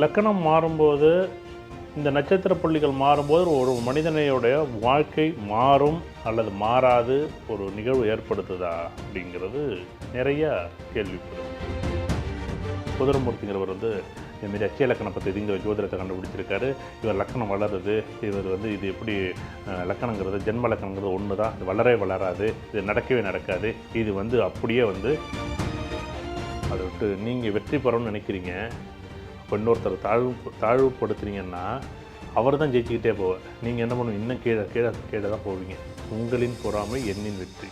லக்கணம் மாறும்போது இந்த நட்சத்திர புள்ளிகள் மாறும்போது ஒரு மனிதனையுடைய வாழ்க்கை மாறும் அல்லது மாறாது ஒரு நிகழ்வு ஏற்படுத்துதா அப்படிங்கிறது நிறைய கேள்விப்படுது குதிரமூர்த்திங்கிறவர் வந்து இதுமாரி அச்சய லக்கணம் பற்றி இதுங்கிற ஜோதிடத்தை கண்டுபிடிச்சிருக்காரு. இவர் லக்கணம் வளருது. இவர் வந்து இது எப்படி லக்கணங்கிறது ஜென்ம லக்கணங்கிறது ஒன்று தான் இது வளரவே வளராது. இது நடக்கவே நடக்காது. இது வந்து அப்படியே வந்து அதை விட்டு நீங்கள் வெற்றி பெறணும்னு நினைக்கிறீங்க. பெண்ணொருத்தரை இன்னொருத்தர் தாழ்வு தாழ்வுபடுத்துறீங்கன்னா அவர் தான் ஜெயிச்சுக்கிட்டே போவார். நீங்கள் என்ன பண்ணுவீங்க? இன்னும் கீழே கீழே கீழே தான் போவீங்க. உங்களின் பொறாமை எண்ணின் வெற்றி.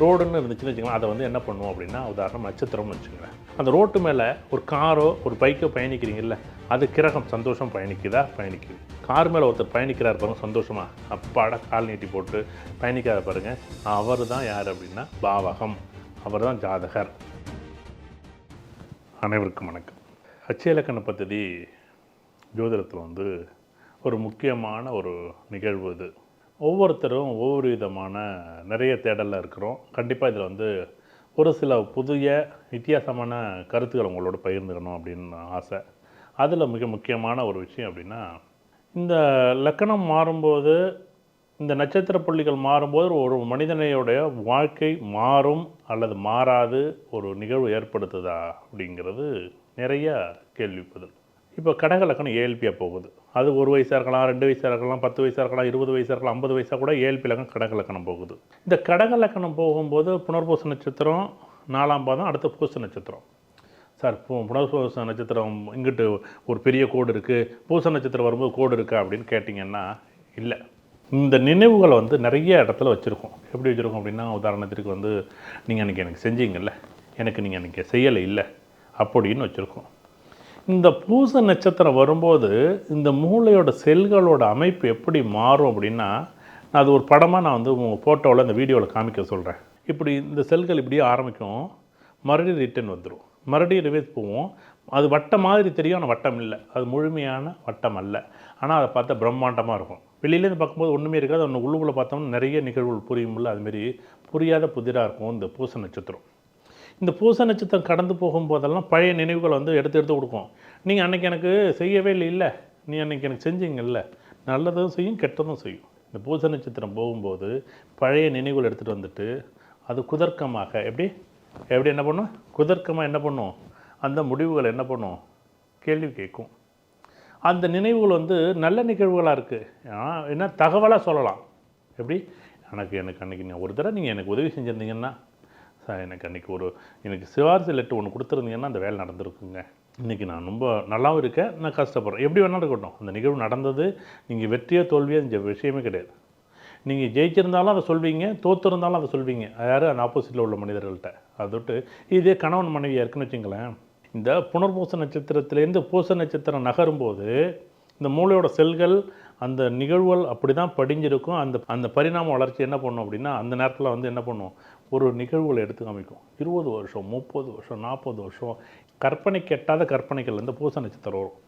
ரோடுன்னு இருந்துச்சுன்னு வச்சுக்கலாம் அதை வந்து என்ன பண்ணுவோம் அப்படின்னா உதாரணம் நட்சத்திரம்னு வச்சுங்களேன் அந்த ரோட்டு மேலே ஒரு காரோ ஒரு பைக்கோ பயணிக்கிறீங்கல்ல அது கிரகம் சந்தோஷம் பயணிக்குதா? பயணிக்குது. கார் மேலே ஒருத்தர் பயணிக்கிறார் பாருங்க சந்தோஷமா. அப்பாட கால் நீட்டி போட்டு பயணிக்காத பாருங்க. அவர் தான் யார் அப்படின்னா பாவகம். அவர் தான் ஜாதகர். அனைவருக்கும் வணக்கம். அச்சயலக்கண பദ്ധதி ஜோதிடத்தில் வந்து ஒரு முக்கியமான ஒரு நிகழ்வு இது. ஒவ்வொருத்தரும் ஒவ்வொரு விதமான நிறைய தேடலில் இருக்கிறோம். கண்டிப்பாக இதில் வந்து ஒரு சில புதிய வித்தியாசமான கருத்துக்கள் உங்களோட பகிர்ந்துக்கணும் அப்படின்னு ஆசை. அதில் மிக முக்கியமான ஒரு விஷயம் அப்படின்னா இந்த லக்கணம் மாறும்போது இந்த நட்சத்திர புள்ளிகள் மாறும்போது ஒரு மனிதனையுடைய வாழ்க்கை மாறும் அல்லது மாறாது ஒரு நிகழ்வு ஏற்படுத்துதா அப்படிங்கிறது நிறைய கேள்விப்பதில் இப்போ கடக லக்கணம் ஏஎல்பியாக போகுது. அது ஒரு வயசாக இருக்கலாம் ரெண்டு வயசாக இருக்கலாம் பத்து வயசாக இருக்கலாம் இருபது வயசாக இருக்கலாம் ஐம்பது வயசாக கூட ஏஎல்பி லக்கணம் கடக லக்கணம் போகுது. இந்த கடக லக்கணம் போகும்போது புனர்பூச நட்சத்திரம் நாலாம் பாதம் அடுத்த பூச நட்சத்திரம். சார் புனர்பூச நட்சத்திரம் இங்கிட்டு ஒரு பெரிய கோடு இருக்குது பூச நட்சத்திரம் வரும்போது கோடு இருக்கா அப்படின்னு கேட்டிங்கன்னா இல்லை. இந்த நினைவுகளை வந்து நிறைய இடத்துல வச்சுருக்கோம். எப்படி வச்சுருக்கோம் அப்படின்னா உதாரணத்திற்கு வந்து நீங்கள் அன்றைக்கி எனக்கு செஞ்சீங்கல்ல எனக்கு நீங்கள் அன்றைக்கி செய்யலை இல்லை அப்படின்னு வச்சுருக்கோம். இந்த பூச நட்சத்திரம் வரும்போது இந்த மூளையோட செல்களோட அமைப்பு எப்படி மாறும் அப்படின்னா நான் அது ஒரு படமாக நான் வந்து உங்கள் ஃபோட்டோவில் இந்த வீடியோவில் காமிக்க சொல்கிறேன் இப்படி இந்த செல்கள் இப்படியே ஆரம்பிக்கும். மறுபடியும் ரிட்டர்ன் வந்துடும் மறுபடியும் ரிவேஸ் போவோம் அது வட்டம் மாதிரி தெரியும் ஆனால் வட்டம் இல்லை. அது முழுமையான வட்டம் அல்ல. ஆனால் அதை பார்த்தா பிரம்மாண்டமாக இருக்கும். வெளியிலேருந்து பார்க்கும்போது ஒன்றுமே இருக்காது. ஒன்று உள்ளுக்குள்ளே பார்த்தோம்னா நிறைய நிகழ்வுகள் புரியும்ல. அதுமாரி புரியாத புதிராக இருக்கும் இந்த பூச நட்சத்திரம். இந்த பூச நட்சத்திரம் கடந்து போகும்போதெல்லாம் பழைய நினைவுகளை வந்து எடுத்து எடுத்து கொடுக்கும் நீங்கள் அன்னைக்கு எனக்கு செய்யவே இல்லை இல்லை. நீ அன்னைக்கு எனக்கு செஞ்சீங்கல்ல. நல்லதும் செய்யும் கெட்டதும் செய்யும். இந்த பூச நட்சத்திரம் போகும்போது பழைய நினைவுகள் எடுத்துகிட்டு வந்துட்டு அது குதர்க்கமாக எப்படி? எப்படி என்ன பண்ணும்? குதர்க்கமாக என்ன பண்ணும்? அந்த முடிவுகள் என்ன பண்ணும்? கேள்வி கேட்கும். அந்த நினைவுகள் வந்து நல்ல நிகழ்வுகளாக இருக்குது என்ன தகவலாக சொல்லலாம். எப்படி? எனக்கு எனக்கு அன்றைக்கி நீங்கள் ஒரு தடவை நீங்கள் எனக்கு உதவி செஞ்சுருந்தீங்கன்னா சார் எனக்கு அன்றைக்கி ஒரு எனக்கு சிவாரிசு லெட்டர் ஒன்று கொடுத்துருந்தீங்கன்னா அந்த வேலை நடந்திருக்குங்க. இன்றைக்கி நான் ரொம்ப நல்லாவும் இருக்கேன் நான் கஷ்டப்படுறேன். எப்படி வேணாலும் இருக்கட்டும். அந்த நிகழ்வு நடந்தது நீங்கள் வெற்றியோ தோல்வியோ இந்த விஷயமே கிடையாது. நீங்கள் ஜெயிச்சிருந்தாலும் அதை சொல்வீங்க தோற்றிருந்தாலும் அதை சொல்வீங்க. யார்? அந்த ஆப்போசிட்டில் உள்ள மனிதர்கள்ட்ட. அதோட்டு இதே கணவன் மனைவியாக இருக்குன்னு வச்சுங்களேன் இந்த புனர்பூச நட்சத்திரத்திலேருந்து பூச நட்சத்திரம் நகரும்போது இந்த மூளையோட செல்கள் அந்த நிகழ்வுகள் அப்படி தான் படிஞ்சிருக்கும். அந்த அந்த பரிணாம வளர்ச்சி என்ன பண்ணும் அப்படின்னா அந்த நேரத்தில் வந்து என்ன பண்ணும்? ஒரு நிகழ்வுகளை எடுத்து காமிக்கும். இருபது வருஷம் முப்பது வருஷம் நாற்பது வருஷம் கற்பனை கெட்டாத கற்பனைகள் இந்த பூச நட்சத்திரம் வரும்.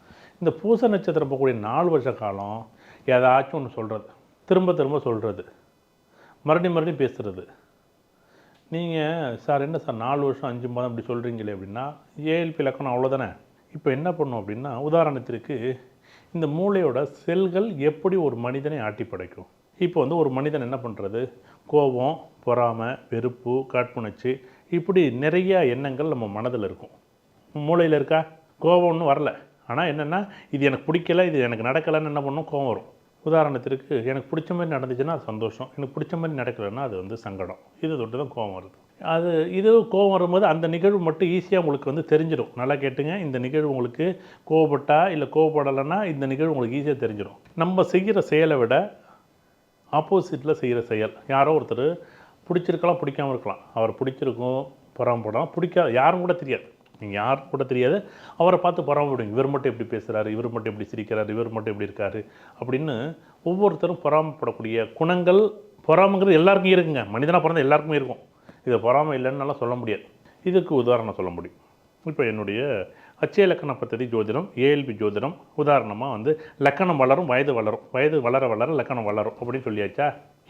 இந்த பூச நட்சத்திரம் போகக்கூடிய நாலு வருஷ காலம் ஏதாச்சும் ஒன்று சொல்கிறது திரும்ப திரும்ப சொல்கிறது மறுபடியும் மறுபடியும் பேசுகிறது நீங்கள் சார் என்ன சார் நாலு வருஷம் அஞ்சு மாதம் இப்படி சொல்கிறீங்களே அப்படின்னா ஏஎல்பி இலக்கணம் அவ்வளோதானே இப்போ என்ன பண்ணும் அப்படின்னா உதாரணத்திற்கு இந்த மூளையோட செல்கள் எப்படி ஒரு மனிதனை ஆட்டி படைக்கும்? இப்போ வந்து ஒரு மனிதன் என்ன பண்ணுறது கோபம் பொறாமை வெறுப்பு காட்புணர்ச்சி இப்படி நிறைய எண்ணங்கள் நம்ம மனதில் இருக்கும். மூளையில் இருக்கா? கோபம் ஒன்றும் வரல. ஆனால் என்னென்னா இது எனக்கு பிடிக்கல இது எனக்கு நடக்கலைன்னு என்ன பண்ணும்? கோபம் வரும். உதாரணத்திற்கு எனக்கு பிடிச்ச மாதிரி நடந்துச்சுன்னா அது சந்தோஷம். எனக்கு பிடிச்ச மாதிரி நடக்கலைன்னா அது வந்து சங்கடம். இது தொட்டு தான் கோபம் வருது. அது இது கோபம் வரும்போது அந்த நிகழ்வு மட்டும் ஈஸியாக உங்களுக்கு வந்து தெரிஞ்சிடும். நல்லா கேட்டுங்க. இந்த நிகழ்வு உங்களுக்கு கோவப்பட்டா இல்லை கோவப்படலைன்னா இந்த நிகழ்வு உங்களுக்கு ஈஸியாக தெரிஞ்சிடும். நம்ம செய்கிற செயலை விட ஆப்போசிட்டில் செய்கிற செயல். யாரோ ஒருத்தர் பிடிச்சிருக்கலாம் பிடிக்காம இருக்கலாம். அவர் பிடிச்சிருக்கும் பொறாமப்படலாம் பிடிக்காது யாரும் கூட தெரியாது. நீங்கள் யாரும் கூட தெரியாது. அவரை பார்த்து பொறாமப்படுவீங்க இவர் மட்டும் எப்படி பேசுகிறாரு இவர் மட்டும் எப்படி சிரிக்கிறாரு? இவர் மட்டும் எப்படி இருக்காரு? அப்படின்னு ஒவ்வொருத்தரும் பொறாமப்படக்கூடிய குணங்கள் பொறாமைங்கிறது எல்லாருக்கும் இருக்குங்க. மனிதனாக பிறந்த எல்லாருக்குமே இருக்கும். இதை பொறாமை இல்லைன்னு சொல்ல முடியாது. இதுக்கு உதாரணம் சொல்ல முடியும். இப்போ என்னுடைய அச்சய லக்கண பத்ததி ஜோதிடம் ஏஎல்பி ஜோதிடம் உதாரணமாக வந்து லக்கணம் வளரும் வயது வளரும். வயது வளர வளர லக்கணம் வளரும் அப்படின்னு சொல்லியாச்சா?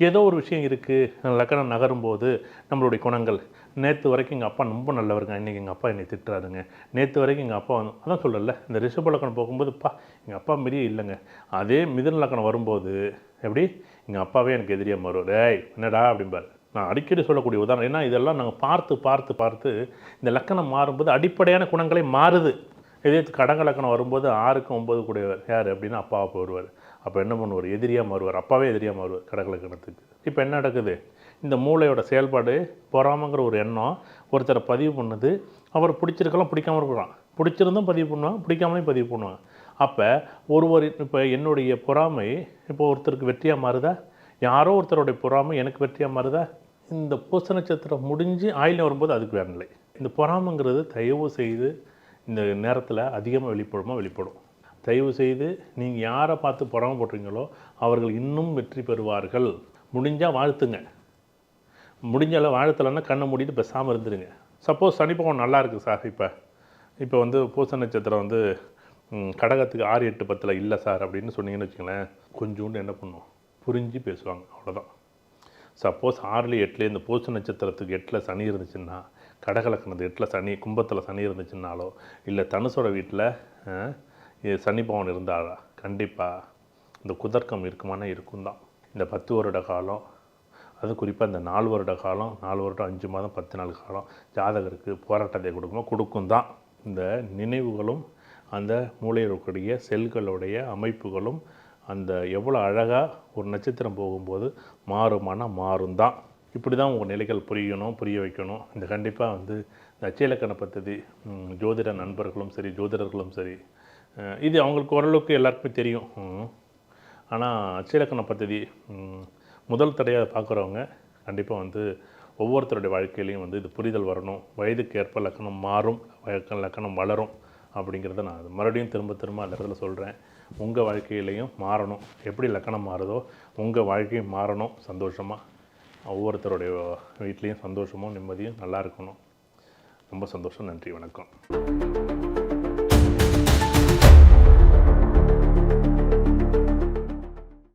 ஏதோ ஒரு விஷயம் இருக்குது லக்கணம் நகரும் போது நம்மளுடைய குணங்கள். நேற்று வரைக்கும் எங்கள் அப்பா ரொம்ப நல்லவருங்க. இன்றைக்கி எங்கள் அப்பா என்னை திட்டுறாருங்க. நேற்று வரைக்கும் எங்கள் அப்பா வந்து அதான் சொல்லல இந்த ரிஷப லக்கணம் போகும்போதுப்பா எங்கள் அப்பா மாரியே இல்லைங்க. அதே மிதன லக்கணம் வரும்போது எப்படி? எங்கள் அப்பாவே எனக்கு எதிரியாக மாறுவார். ஏய் என்னடா? அப்படிம்பார். நான் அடிக்கடி சொல்லக்கூடிய உதாரணம் ஏன்னா இதெல்லாம் நாங்கள் பார்த்து பார்த்து பார்த்து இந்த லக்கணம் மாறும்போது அடிப்படையான குணங்களே மாறுது. இதே கடங்க லக்கணம் வரும்போது ஆறுக்கு ஒம்பது கூடியவர். யார்? அப்படின்னா அப்பாவை வருவார் அப்போ என்ன பண்ணுவார்? எதிரியாக மாறுவார். அப்பாவே எதிரியாக மாறுவார் கடக லக்கணத்துக்கு. இப்போ என்ன நடக்குது? இந்த மூளையோட செயல்பாடு பொறாமங்கிற ஒரு எண்ணம் ஒருத்தரை பதிவு பண்ணுது. அவர் பிடிச்சிருக்கலாம் பிடிக்காம இருக்கலாம். பிடிச்சிருந்தும் பதிவு பண்ணுவான் பிடிக்காமலையும் பதிவு பண்ணுவான் அப்போ ஒருவர் இப்போ என்னுடைய பொறாமை இப்போ ஒருத்தருக்கு வெற்றியாக மாறுதா? யாரோ ஒருத்தருடைய பொறாமை எனக்கு வெற்றியாக மாறுதா? இந்த பூச நட்சத்திரம் முடிஞ்சு ஆயிலம் வரும்போது அதுக்கு வேற நிலை இந்த பொறாமைங்கிறது தயவு செய்து இந்த நேரத்தில் அதிகமாக வெளிப்படுமா வெளிப்படும். தயவு செய்து நீங்கள் யாரை பார்த்து பொறாமை போடுறீங்களோ அவர்கள் இன்னும் வெற்றி பெறுவார்கள். முடிஞ்சால் வாழ்த்துங்க. முடிஞ்சால வாழ்த்தலைன்னா கண்ணை மூடிட்டு பேசாமல் இருந்துருங்க. சப்போஸ் சனிப்பகம் நல்லா இருக்குது சார் இப்போ. இப்போ வந்து பூச நட்சத்திரம் வந்து கடகத்துக்கு ஆறு எட்டு பத்தில் இல்லை சார் அப்படின்னு சொன்னீங்கன்னு வச்சுங்களேன் கொஞ்சோண்டு என்ன பண்ணுவோம் புரிஞ்சு பேசுவாங்க அவ்வளோதான் சப்போஸ் ஆறுல எட்டுல இந்த பூச நட்சத்திரத்துக்கு எட்டில் சனி இருந்துச்சுன்னா கடகலக்கணத்து எட்டில் சனி கும்பத்தில் சனி இருந்துச்சுன்னாலோ இல்லை தனுசோட வீட்டில் சனி பவன் இருந்தாலா கண்டிப்பாக இந்த குதர்க்கம் இருக்குமானா இருக்கும் தான் இந்த பத்து வருட காலம் அது குறிப்பாக இந்த நாலு வருட காலம் நாலு வருடம் அஞ்சு மாதம் பத்து நாள் காலம் ஜாதகருக்கு போராட்டத்தை கொடுக்குமோ? கொடுக்கும் தான் இந்த நினைவுகளும் அந்த மூளையில் இருக்கக்கூடிய செல்களுடைய அமைப்புகளும் அந்த எவ்வளோ அழகாக ஒரு நட்சத்திரம் போகும்போது மாறுமானா மாறும் தான் இப்படி தான் உங்கள் நிலைகள் புரியணும் புரிய வைக்கணும். இந்த கண்டிப்பாக வந்து இந்த அச்சயலக்கண பத்ததி ஜோதிட நண்பர்களும் சரி ஜோதிடர்களும் சரி இது அவங்களுக்கு ஓரளவுக்கு எல்லாருக்குமே தெரியும். ஆனால் அச்சயலக்கண பத்ததி முதல் தடையாக பார்க்குறவங்க கண்டிப்பாக வந்து ஒவ்வொருத்தருடைய வாழ்க்கையிலையும் வந்து இது புரிதல் வரணும். வயதுக்கு ஏற்ப லக்கணம் மாறும் லக்கணம் வளரும் அப்படிங்கிறத நான் மறுபடியும் திரும்ப திரும்ப அந்த இடத்துல சொல்கிறேன் உங்கள் வாழ்க்கையிலையும் மாறணும். எப்படி லக்கணம் மாறுதோ உங்கள் வாழ்க்கையும் மாறணும் சந்தோஷமாக ஒவ்வொருத்தருடைய வீட்லேயும் சந்தோஷமும் நிம்மதியும் நல்லா இருக்கணும். ரொம்ப சந்தோஷம். நன்றி வணக்கம்.